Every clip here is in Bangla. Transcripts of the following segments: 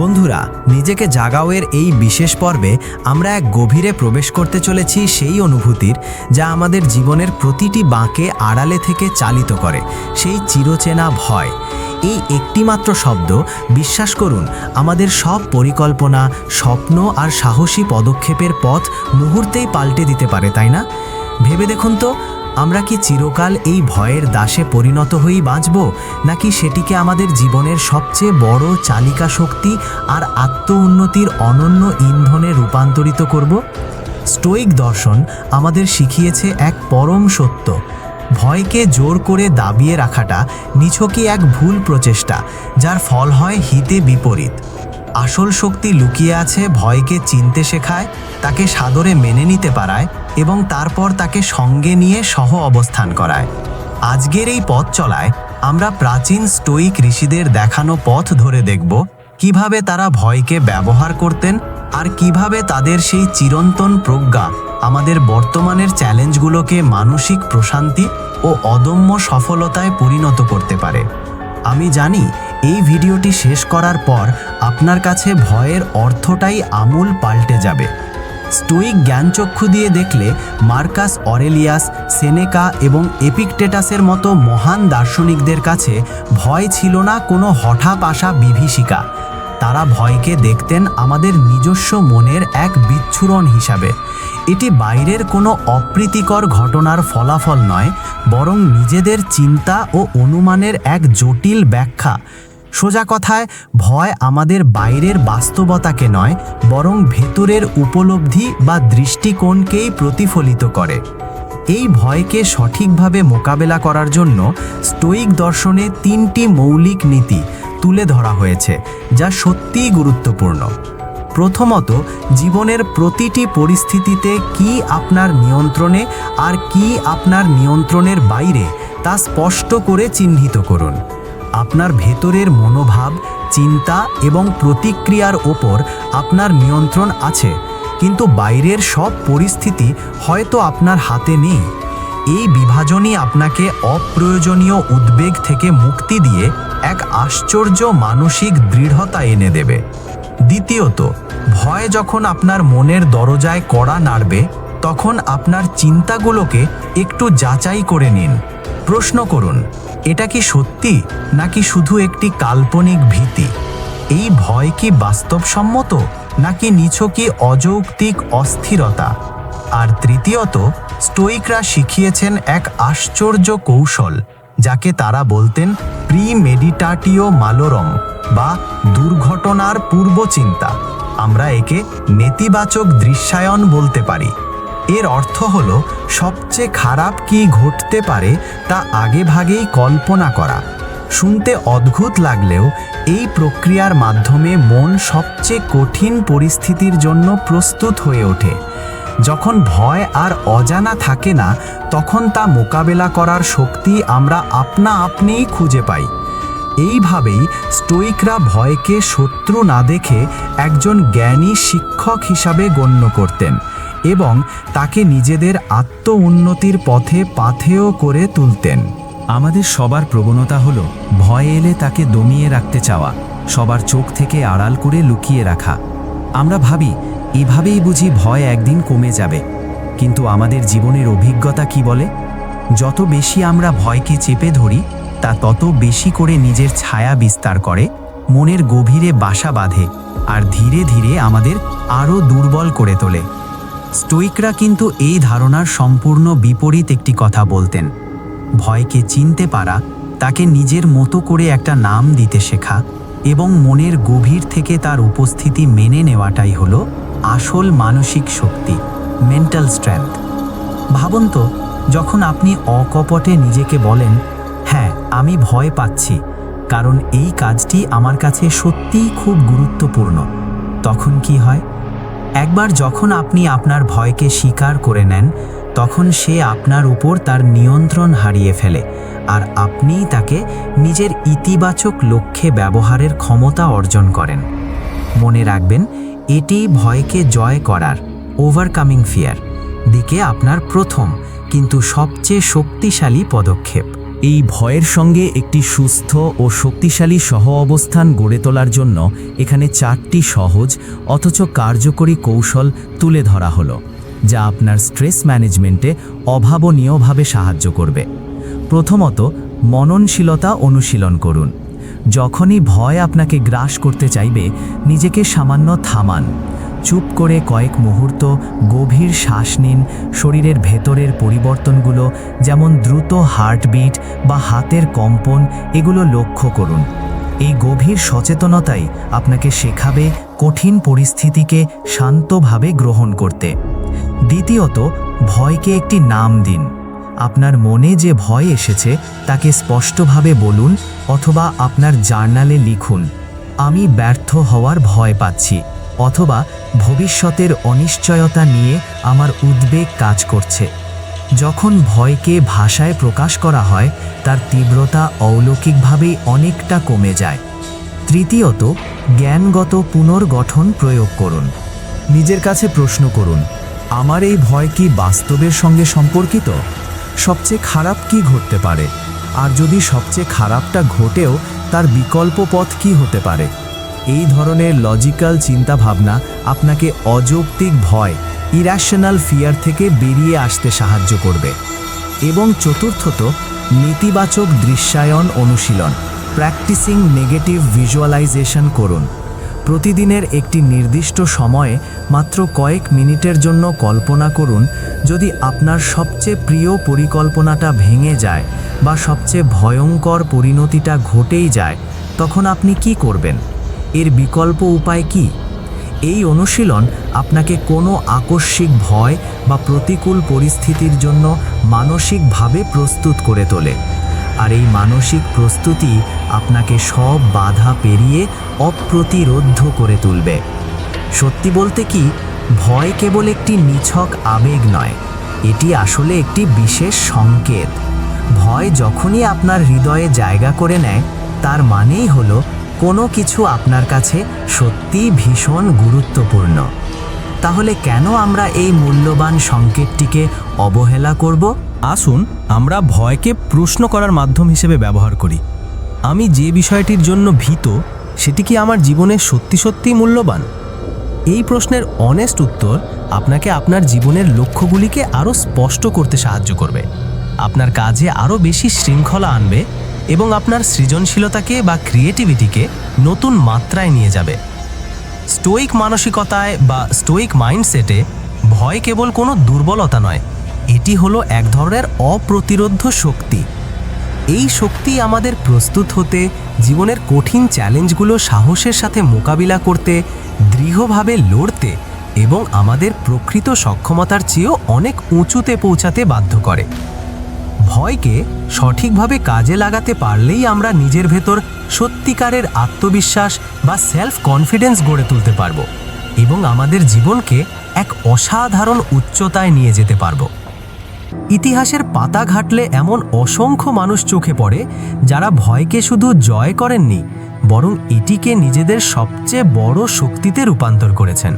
বন্ধুরা, নিজেকে জাগাওয়ের এই বিশেষ পর্বে আমরা এক গভীরে প্রবেশ করতে চলেছি সেই অনুভূতির যা আমাদের জীবনের প্রতিটি বাঁকে আড়ালে থেকে চালিত করে, সেই চিরচেনা ভয়। এই একটিমাত্র শব্দ, বিশ্বাস করুন, আমাদের সব পরিকল্পনা, স্বপ্ন আর সাহসী পদক্ষেপের পথ মুহূর্তেই পাল্টে দিতে পারে, তাই না? ভেবে দেখুন তো আমরা কি চিরকাল এই ভয়ের দাসে পরিণত হয়েই বাঁচব, নাকি সেটিকে আমাদের জীবনের সবচেয়ে বড় চালিকা শক্তি আর আত্ম উন্নতির অনন্য ইন্ধনে রূপান্তরিত করব? স্টোইক দর্শন আমাদের শিখিয়েছে এক পরম সত্য। ভয়কে জোর করে দাবিয়ে রাখাটা নিছকই এক ভুল প্রচেষ্টা, যার ফল হয় হিতে বিপরীত। আসল শক্তি লুকিয়ে আছে ভয়কে চিনতে শেখায়, তাকে সাদরে মেনে নিতে পারায় এবং তারপর তাকে সঙ্গে নিয়ে সহ অবস্থান করায়। আজকের এই পথ চলায় আমরা প্রাচীন স্টোইক ঋষিদের দেখানো পথ ধরে দেখব, কীভাবে তারা ভয়কে ব্যবহার করতেন আর কীভাবে তাদের সেই চিরন্তন প্রজ্ঞা আমাদের বর্তমানের চ্যালেঞ্জগুলোকে মানসিক প্রশান্তি ও অদম্য সফলতায় পরিণত করতে পারে। আমি জানি এই ভিডিওটি শেষ করার পর আপনার কাছে ভয়ের অর্থটাই আমূল পাল্টে যাবে। স্টোইক জ্ঞানচক্ষু দিয়ে দেখলে মার্কাস অরেলিয়াস, সেনেকা এবং এপিকটেটাসের মতো মহান দার্শনিকদের কাছে ভয় ছিল না কোনো হঠাৎ আসা বিভীষিকা। তারা ভয়কে দেখতেন আমাদের নিজস্ব মনের এক বিচ্ছুরণ হিসাবে। এটি বাইরের কোনো অপ্রীতিকর ঘটনার ফলাফল নয়, বরং নিজেদের চিন্তা ও অনুমানের এক জটিল ব্যাখ্যা সোজা কথায়, ভয় আমাদের বাইরের বাস্তবতাকে নয়, বরং ভেতরের উপলব্ধি বা দৃষ্টিকোণকেই প্রতিফলিত করে। এই ভয়কে সঠিকভাবে মোকাবেলা করার জন্য স্টোইক দর্শনে তিনটি মৌলিক নীতি তুলে ধরা হয়েছে, যা সত্যিই গুরুত্বপূর্ণ। প্রথমত, জীবনের প্রতিটি পরিস্থিতিতে কি আপনার নিয়ন্ত্রণে আর কি আপনার নিয়ন্ত্রণের বাইরে তা স্পষ্ট করে চিহ্নিত করুন। আপনার ভেতরের মনোভাব, চিন্তা এবং প্রতিক্রিয়ার ওপর আপনার নিয়ন্ত্রণ আছে। কিন্তু বাইরের সব পরিস্থিতি হয়তো আপনার হাতে নেই। এই বিভাজনই আপনাকে অপ্রয়োজনীয় উদ্বেগ থেকে মুক্তি দিয়ে এক আশ্চর্য মানসিক দৃঢ়তা এনে দেবে। দ্বিতীয়ত, ভয় যখন আপনার মনের দরজায় কড়া নাড়বে, তখন আপনার চিন্তাগুলোকে একটু যাচাই করে নিন। প্রশ্ন করুন এটা কি সত্যি নাকি শুধু একটি কাল্পনিক ভীতি? এই ভয় কি বাস্তবসম্মত নাকি নিছকই অযৌক্তিক অস্থিরতা? আর তৃতীয়ত, স্টোইকরা শিখিয়েছেন এক আশ্চর্য কৌশল, যাকে তারা বলতেন প্রি মেডিটাটিও মালোরম বা দুর্ঘটনার পূর্বচিন্তা। আমরা একে নেতিবাচক দৃশ্যায়ন বলতে পারি। এর অর্থ হল, সবচেয়ে খারাপ কি ঘটতে পারে তা আগেভাগেই কল্পনা করা। শুনতে অদ্ভুত লাগলেও, এই প্রক্রিয়ার মাধ্যমে মন সবচেয়ে কঠিন পরিস্থিতির জন্য প্রস্তুত হয়ে ওঠে। যখন ভয় আর অজানা থাকে না, তখন তা মোকাবেলা করার শক্তি আমরা আপনা আপনিই খুঁজে পাই। এইভাবেই স্টোইকরা ভয়কে শত্রু না দেখে একজন জ্ঞানী শিক্ষক হিসাবে গণ্য করতেন। এবং তাকে নিজেদের আত্ম উন্নতির পথে পাথেয় করে তুলতেন। আমাদের সবার প্রবণতা হলো, ভয় এলে তাকে দমিয়ে রাখতে চাওয়া, সবার চোখ থেকে আড়াল করে লুকিয়ে রাখা। আমরা ভাবি, এভাবেই বুঝি ভয় একদিন কমে যাবে। কিন্তু আমাদের জীবনের অভিজ্ঞতা কি বলে? যত বেশি আমরা ভয়কে চেপে ধরি, তা তত বেশি করে নিজের ছায়া বিস্তার করে, মনের গভীরে বাসা বাঁধে, আর ধীরে ধীরে আমাদের আরও দুর্বল করে তোলে। স্টোইকরা কিন্তু এই ধারণার সম্পূর্ণ বিপরীত একটি কথা বলতেন। ভয়কে চিনতে পারা, তাকে নিজের মতো করে একটা নাম দিতে শেখা এবং মনের গভীর থেকে তার উপস্থিতি মেনে নেওয়াটাই হলো আসল মানসিক শক্তি মেন্টাল স্ট্রেংথ ভাবুন তো, যখন আপনি অকপটে নিজেকে বলেন হ্যাঁ আমি ভয় পাচ্ছি, কারণ এই কাজটি আমার কাছে সত্যিই খুব গুরুত্বপূর্ণ, তখন কি হয়? একবার যখন আপনি আপনার ভয়কে স্বীকার করে নেন, তখন সে আপনার উপর তার নিয়ন্ত্রণ হারিয়ে ফেলে আর আপনি তাকে নিজের ইতিবাচক লক্ষ্যে ব্যবহারের ক্ষমতা অর্জন করেন। মনে রাখবেন, এটি ভয়কে জয় করার ওভারকামিং ফিয়ার দিকে আপনার প্রথম, কিন্তু সবচেয়ে শক্তিশালী পদক্ষেপ। এই ভয়ের সঙ্গে একটি সুস্থ ও শক্তিশালী সহ অবস্থান গড়ে তোলার জন্য এখানে চারটি সহজ অথচ কার্যকরী কৌশল তুলে ধরা হলো, যা আপনার স্ট্রেস ম্যানেজমেন্টে অভাবনীয়ভাবে সাহায্য করবে। প্রথমত, মননশীলতা অনুশীলন করুন। যখনই ভয় আপনাকে গ্রাস করতে চাইবে, নিজেকে সামান্য থামান। চুপ করে কয়েক মুহূর্ত গভীর শ্বাস নিন শরীরের ভেতরের পরিবর্তনগুলো, যেমন দ্রুত হার্টবিট বা হাতের কম্পন, এগুলো লক্ষ্য করুন। এই গভীর সচেতনতাই আপনাকে শেখাবে কঠিন পরিস্থিতিকে শান্তভাবে গ্রহণ করতে। দ্বিতীয়ত, ভয়কে একটি নাম দিন। আপনার মনে যে ভয় এসেছে, তাকে স্পষ্টভাবে বলুন অথবা আপনার জার্নালে লিখুন, আমি ব্যর্থ হওয়ার ভয় পাচ্ছি। অথবা ভবিষ্যতের অনিশ্চয়তা নিয়ে আমার উদ্বেগ কাজ করছে। যখন ভয়কে ভাষায় প্রকাশ করা হয়, তার তীব্রতা অলৌকিকভাবেই অনেকটা কমে যায়। তৃতীয়ত, জ্ঞানগত পুনর্গঠন প্রয়োগ করুন। নিজের কাছে প্রশ্ন করুন, আমার এই ভয় কি বাস্তবের সঙ্গে সম্পর্কিত? সবচেয়ে খারাপ কি ঘটতে পারে? আর যদি সবচেয়ে খারাপটা ঘটেও, তার বিকল্প পথ কি হতে পারে? এই ধরনের লজিক্যাল চিন্তাভাবনা আপনাকে অযৌক্তিক ভয় ইরাশনাল ফিয়ার থেকে বেরিয়ে আসতে সাহায্য করবে। এবং চতুর্থত, নেতিবাচক দৃশ্যায়ন অনুশীলন প্র্যাকটিসিং নেগেটিভ ভিজুয়ালাইজেশন করুন। প্রতিদিনের একটি নির্দিষ্ট সময়ে মাত্র কয়েক মিনিটের জন্য কল্পনা করুন, যদি আপনার সবচেয়ে প্রিয় পরিকল্পনাটা ভেঙে যায় বা সবচেয়ে ভয়ঙ্কর পরিণতিটা ঘটেই যায়, তখন আপনি কি করবেন? এর বিকল্প উপায় কি? এই অনুশীলন আপনাকে কোনো আকস্মিক ভয় বা প্রতিকূল পরিস্থিতির জন্য মানসিকভাবে প্রস্তুত করে তোলে। আর এই মানসিক প্রস্তুতি আপনাকে সব বাধা পেরিয়ে অপ্রতিরোধ করে তুলবে। সত্যি বলতে কি, ভয় কেবল একটি নিছক আবেগ নয়, এটি আসলে একটি বিশেষ সংকেত। ভয় যখনই আপনার হৃদয়ে জায়গা করে নেয়, তার মানেই হলো কোনো কিছু আপনার কাছে সত্যিই ভীষণ গুরুত্বপূর্ণ। তাহলে কেন আমরা এই মূল্যবান সংকেতটিকে অবহেলা করব? আসুন, আমরা ভয়কে প্রশ্ন করার মাধ্যম হিসেবে ব্যবহার করি। আমি যে বিষয়টির জন্য ভীত, সেটি কি আমার জীবনে সত্যি সত্যিই মূল্যবান? এই প্রশ্নের অনেস্ট উত্তর আপনাকে আপনার জীবনের লক্ষ্যগুলিকে আরও স্পষ্ট করতে সাহায্য করবে। আপনার কাজে আরও বেশি শৃঙ্খলা আনবে এবং আপনার সৃজনশীলতাকে বা ক্রিয়েটিভিটিকে নতুন মাত্রায় নিয়ে যাবে। স্টোইক মানসিকতায় বা স্টোইক মাইন্ডসেটে ভয় কেবল কোনো দুর্বলতা নয়, এটি হলো এক ধরনের অপ্রতিরোধ্য শক্তি। এই শক্তি আমাদের প্রস্তুত হতে, জীবনের কঠিন চ্যালেঞ্জগুলো সাহসের সাথে মোকাবিলা করতে, দৃঢ়ভাবে লড়তে এবং আমাদের প্রকৃত সক্ষমতার চেয়েও অনেক উঁচুতে পৌঁছাতে বাধ্য করে। ভয়কে সঠিকভাবে কাজে লাগাতে পারলেই আমরা নিজের ভেতর সত্যিকারের আত্মবিশ্বাস বা সেলফ কনফিডেন্স গড়ে তুলতে পারব এবং আমাদের জীবনকে এক অসাধারণ উচ্চতায় নিয়ে যেতে পারব। ইতিহাসের পাতা ঘাটলে এমন অসংখ্য মানুষ চোখে পড়ে যারা ভয়কে শুধু জয় করেননি, বরং এটিকে নিজেদের সবচেয়ে বড় শক্তিতে রূপান্তর করেছেন।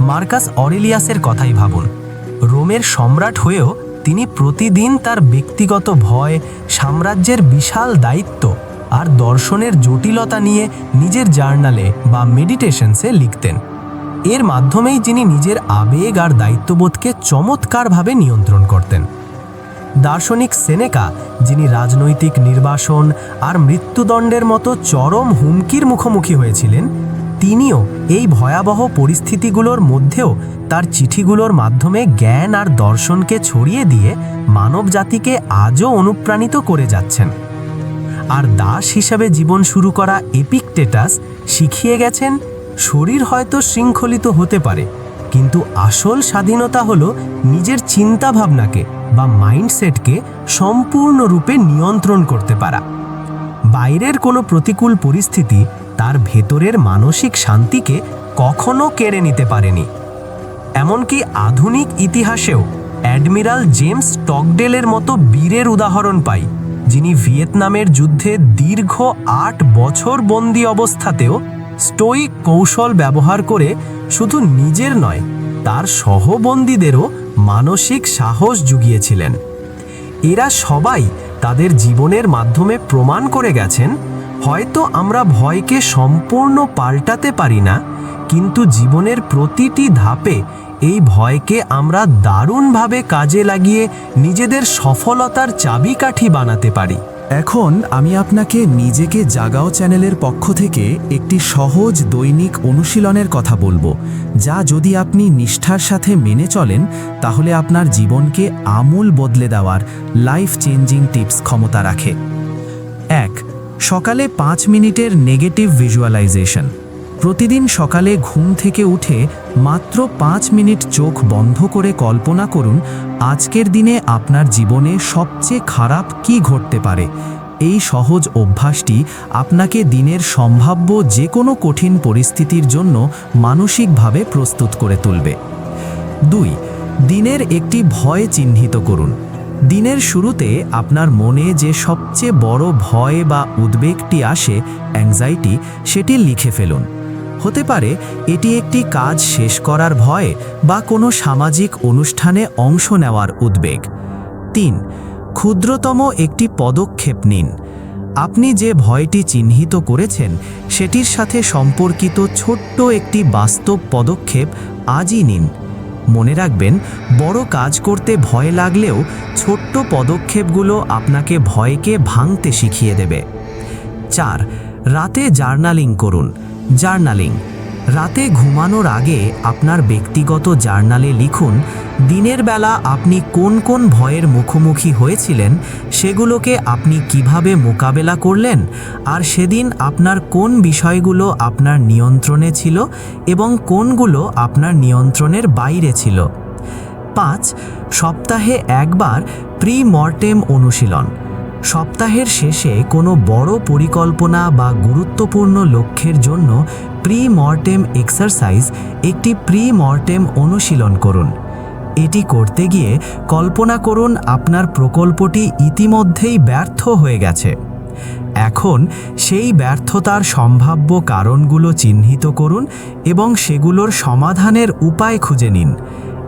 মার্কাস অরেলিয়াসের কথাই ভাবুন। রোমের সম্রাট হয়েও তিনি প্রতিদিন তার ব্যক্তিগত ভয়, সাম্রাজ্যের বিশাল দায়িত্ব আর দর্শনের জটিলতা নিয়ে নিজের জার্নালে বা মেডিটেশনসে লিখতেন। এর মাধ্যমেই যিনি নিজের আবেগ আর দায়িত্ববোধকে চমৎকারভাবে নিয়ন্ত্রণ করতেন। দার্শনিক সেনেকা, যিনি রাজনৈতিক নির্বাসন আর মৃত্যুদণ্ডের মতো চরম হুমকির মুখোমুখি হয়েছিলেন তিনিও এই ভয়াবহ পরিস্থিতিগুলোর মধ্যেও তার চিঠিগুলোর মাধ্যমে জ্ঞান আর দর্শনকে ছড়িয়ে দিয়ে মানব জাতিকে আজও অনুপ্রাণিত করে যাচ্ছেন। আর দাস হিসাবে জীবন শুরু করা এপিকটেটাস শিখিয়ে গেছেন, শরীর হয়তো শৃঙ্খলিত হতে পারে, কিন্তু আসল স্বাধীনতা হলো নিজের চিন্তাভাবনাকে বা মাইন্ডসেটকে সম্পূর্ণরূপে নিয়ন্ত্রণ করতে পারা। বাইরের কোনো প্রতিকূল পরিস্থিতি তার ভেতরের মানসিক শান্তিকে কখনো কেড়ে নিতে পারেনি। এমনকি আধুনিক ইতিহাসেও অ্যাডমিরাল জেমস টকডেলের মতো বীরের উদাহরণ পাই, যিনি ভিয়েতনামের যুদ্ধে দীর্ঘ আট বছর বন্দি অবস্থাতেও স্টোইক কৌশল ব্যবহার করে শুধু নিজের নয়, তার সহবন্দীদেরও মানসিক সাহস জুগিয়েছিলেন। এরা সবাই তাদের জীবনের মাধ্যমে প্রমাণ করে গেছেন হয়তো আমরা ভয়কে সম্পূর্ণ পাল্টাতে পারি না, কিন্তু জীবনের প্রতিটি ধাপে এই ভয়কে আমরা দারুণভাবে কাজে লাগিয়ে নিজেদের সফলতার চাবিকাঠি বানাতে পারি। এখন আমি আপনাকে নিজেকে জাগাও চ্যানেলের পক্ষ থেকে একটি সহজ দৈনিক অনুশীলনের কথা বলব, যা যদি আপনি নিষ্ঠার সাথে মেনে চলেন, তাহলে আপনার জীবনকে আমূল বদলে দেওয়ার লাইফ চেঞ্জিং টিপস ক্ষমতা রাখে। এক সকালে পাঁচ মিনিটের নেগেটিভ ভিজুয়ালাইজেশন প্রতিদিন সকালে ঘুম থেকে উঠে মাত্র পাঁচ মিনিট চোখ বন্ধ করে কল্পনা করুন, আজকের দিনে আপনার জীবনে সবচেয়ে খারাপ কি ঘটতে পারে। এই সহজ অভ্যাসটি আপনাকে দিনের সম্ভাব্য যে কোনো কঠিন পরিস্থিতির জন্য মানসিকভাবে প্রস্তুত করে তুলবে। দুই, দিনের একটি ভয় চিহ্নিত করুন। দিনের শুরুতে আপনার মনে যে সবচেয়ে বড় ভয় বা উদ্বেগটি আসে অ্যাংজাইটি সেটি লিখে ফেলুন। হতে পারে এটি একটি কাজ শেষ করার ভয় বা কোনো সামাজিক অনুষ্ঠানে অংশ নেওয়ার উদ্বেগ। তিন, ক্ষুদ্রতম একটি পদক্ষেপ নিন। আপনি যে ভয়টি চিহ্নিত করেছেন, সেটির সাথে সম্পর্কিত ছোট্ট একটি বাস্তব পদক্ষেপ আজই নিন। মনে রাখবেন, বড় কাজ করতে ভয় লাগলেও ছোট্ট পদক্ষেপগুলো আপনাকে ভয়কে ভাঙতে শিখিয়ে দেবে। চার, রাতে জার্নালিং করুন। জার্নালিং রাতে ঘুমানোর আগে আপনার ব্যক্তিগত জার্নালে লিখুন, দিনের বেলা আপনি কোন কোন ভয়ের মুখোমুখি হয়েছিলেন? সেগুলোকে আপনি কীভাবে মোকাবেলা করলেন? আর সেদিন আপনার কোন বিষয়গুলো আপনার নিয়ন্ত্রণে ছিল এবং কোনগুলো আপনার নিয়ন্ত্রণের বাইরে ছিল? পাঁচ, সপ্তাহে একবার প্রি মর্টেম অনুশীলন। সপ্তাহের শেষে কোনো বড় পরিকল্পনা বা গুরুত্বপূর্ণ লক্ষ্যের জন্য প্রি মর্টেম এক্সারসাইজ একটি প্রি মর্টেম অনুশীলন করুন। এটি করতে গিয়ে কল্পনা করুন আপনার প্রকল্পটি ইতিমধ্যেই ব্যর্থ হয়ে গেছে। এখন সেই ব্যর্থতার সম্ভাব্য কারণগুলো চিহ্নিত করুন এবং সেগুলোর সমাধানের উপায় খুঁজে নিন।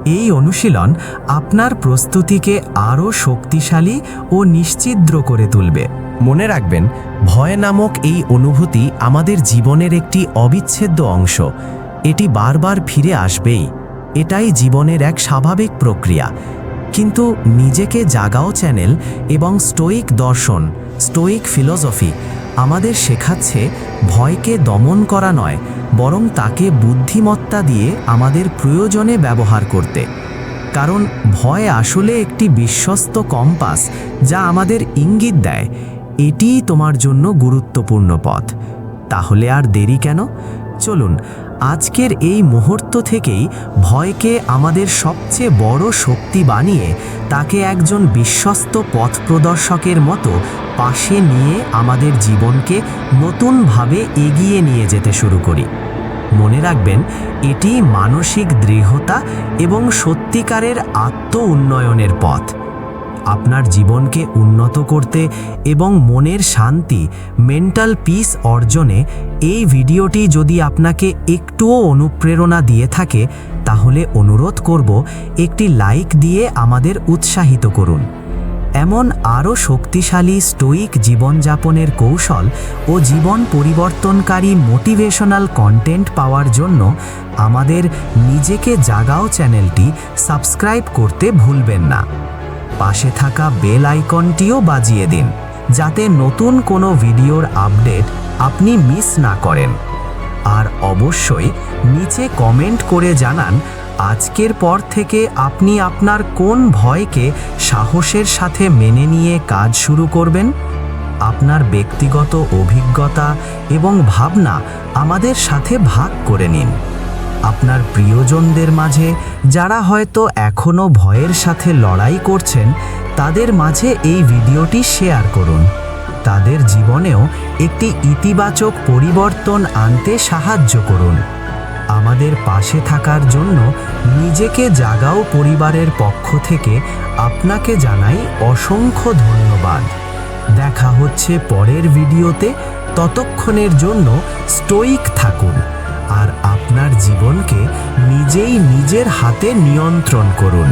এই অনুশীলন আপনার প্রস্তুতিকে আরও শক্তিশালী ও নিশ্চিদ্র করে তুলবে। মনে রাখবেন, ভয় নামক এই অনুভূতি আমাদের জীবনের একটি অবিচ্ছেদ্য অংশ। এটি বারবার ফিরে আসবেই। এটাই জীবনের এক স্বাভাবিক প্রক্রিয়া। কিন্তু নিজেকে জাগাও চ্যানেল এবং স্টোইক দর্শন, স্টোইক ফিলসফি আমাদের শেখাচ্ছে ভয়কে দমন করা নয়, বরং তাকে বুদ্ধিমত্তা দিয়ে আমাদের প্রয়োজনে ব্যবহার করতে। কারণ ভয় আসলে একটি বিশ্বস্ত কম্পাস যা আমাদের ইঙ্গিত দেয়। এটিই তোমার জন্য গুরুত্বপূর্ণ পথ। তাহলে আর দেরি কেন? চলুন, আজকের এই মুহূর্ত থেকেই ভয়কে আমাদের সবচেয়ে বড় শক্তি বানিয়ে তাকে একজন বিশ্বস্ত পথ প্রদর্শকের মতো পাশে নিয়ে আমাদের জীবনকে নতুনভাবে এগিয়ে নিয়ে যেতে শুরু করি। মনে রাখবেন, এটি মানসিক দৃঢ়তা এবং সত্যিকারের আত্ম উন্নয়নের পথ। আপনার জীবনকে উন্নত করতে এবং মনের শান্তি মেন্টাল পিস অর্জনে এই ভিডিওটি যদি আপনাকে একটুও অনুপ্রেরণা দিয়ে থাকে, তাহলে অনুরোধ করব একটি লাইক দিয়ে আমাদের উৎসাহিত করুন। এমন আরও শক্তিশালী স্টোইক জীবনযাপনের কৌশল ও জীবন পরিবর্তনকারী মোটিভেশনাল কন্টেন্ট পাওয়ার জন্য আমাদের নিজেকে জাগাও চ্যানেলটি সাবস্ক্রাইব করতে ভুলবেন না। পাশে থাকা বেল আইকনটিও বাজিয়ে দিন, যাতে নতুন কোনো ভিডিওর আপডেট আপনি মিস না করেন। আর অবশ্যই নিচে কমেন্ট করে জানান, আজকের পর থেকে আপনি আপনার কোন ভয়কে সাহসের সাথে মেনে নিয়ে কাজ শুরু করবেন? আপনার ব্যক্তিগত অভিজ্ঞতা এবং ভাবনা আমাদের সাথে ভাগ করে নিন। আপনার প্রিয়জনদের মাঝে যারা হয়তো এখনও ভয়ের সাথে লড়াই করছেন, তাদের মাঝে এই ভিডিওটি শেয়ার করুন। তাদের জীবনেও একটি ইতিবাচক পরিবর্তন আনতে সাহায্য করুন। আমাদের পাশে থাকার জন্য নিজেকে জাগাও পরিবারের পক্ষ থেকে আপনাকে জানাই অসংখ্য ধন্যবাদ। দেখা হচ্ছে পরের ভিডিওতে। ততক্ষণের জন্য স্টোইক থাকুন। আপনার জীবনকে নিজেই নিজের হাতে নিয়ন্ত্রণ করুন।